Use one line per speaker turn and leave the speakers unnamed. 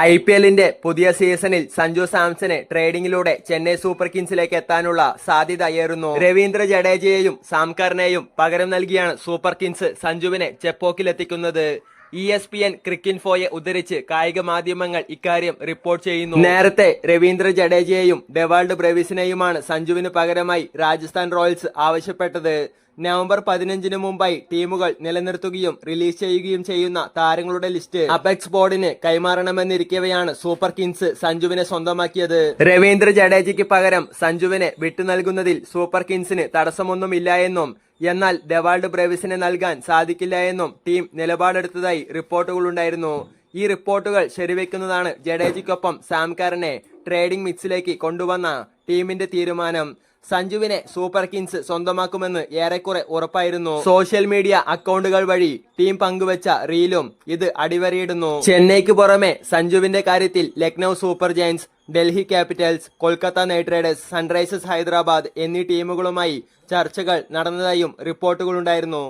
I P എല്ലിന്റെ പുതിയ സീസണിൽ സഞ്ജു സാംസന് ട്രേഡിംഗിലൂടെ ചെന്നൈ സൂപ്പർ കിങ്സിലേക്ക് എത്താനുള്ള സാധ്യത ഏറുന്നു രവീന്ദ്ര ജഡേജയെയും സാംകറിനെയും പകരം നൽകിയാണ് സൂപ്പർ കിങ്സ് സഞ്ജുവിനെ ചെപ്പോക്കിലെത്തിക്കുന്നത്. ഇ എസ് പി എൻ ക്രിക്കിൻഫോയെ ഉദ്ധരിച്ച് കായിക മാധ്യമങ്ങൾ ഇക്കാര്യം റിപ്പോർട്ട് ചെയ്യുന്നു. നേരത്തെ രവീന്ദ്ര ജഡേജയെയും ഡെവാൾഡ് ബ്രവിസിനെയുമാണ് സഞ്ജുവിന് പകരമായി രാജസ്ഥാൻ റോയൽസ് ആവശ്യപ്പെട്ടത്. നവംബർ പതിനഞ്ചിന് മുമ്പായി ടീമുകൾ നിലനിർത്തുകയും റിലീസ് ചെയ്യുകയും ചെയ്യുന്ന താരങ്ങളുടെ ലിസ്റ്റ് അപെക്സ് ബോർഡിന് കൈമാറണമെന്നിരിക്കവെയാണ് സൂപ്പർ കിങ്സ് സഞ്ജുവിനെ സ്വന്തമാക്കിയത്. രവീന്ദ്ര ജഡേജയ്ക്ക് പകരം സഞ്ജുവിനെ വിട്ടു നൽകുന്നതിൽ സൂപ്പർ കിങ്സിന് തടസ്സമൊന്നുമില്ല എന്നും എന്നാൽ ഡെവാൾഡ് ബ്രേവിസിനെ നൽകാൻ സാധിക്കില്ല എന്നും ടീം നിലപാടെടുത്തതായി റിപ്പോർട്ടുകളുണ്ടായിരുന്നു. ഈ റിപ്പോർട്ടുകൾ ശരിവെക്കുന്നതാണ് ജഡേജയ്ക്കൊപ്പം സാംകാരനെ ട്രേഡിംഗ് മിക്സിലേക്ക് കൊണ്ടുവന്ന ടീമിന്റെ തീരുമാനം. സഞ്ജുവിനെ സൂപ്പർ കിങ്സ് സ്വന്തമാക്കുമെന്ന് ഏറെക്കുറെ ഉറപ്പായിരുന്നു. സോഷ്യൽ മീഡിയ അക്കൗണ്ടുകൾ വഴി ടീം പങ്കുവച്ച റീലും ഇത് അടിവരയിടുന്നു. ചെന്നൈക്ക് പുറമെ സഞ്ജുവിന്റെ കാര്യത്തിൽ Lucknow super giants Delhi capitals Kolkata knight riders sunrisers Hyderabad എന്നീ ടീമുകളുമായി ചർച്ചകൾ നടന്നതായും റിപ്പോർട്ടുകളുണ്ടായിരുന്നു.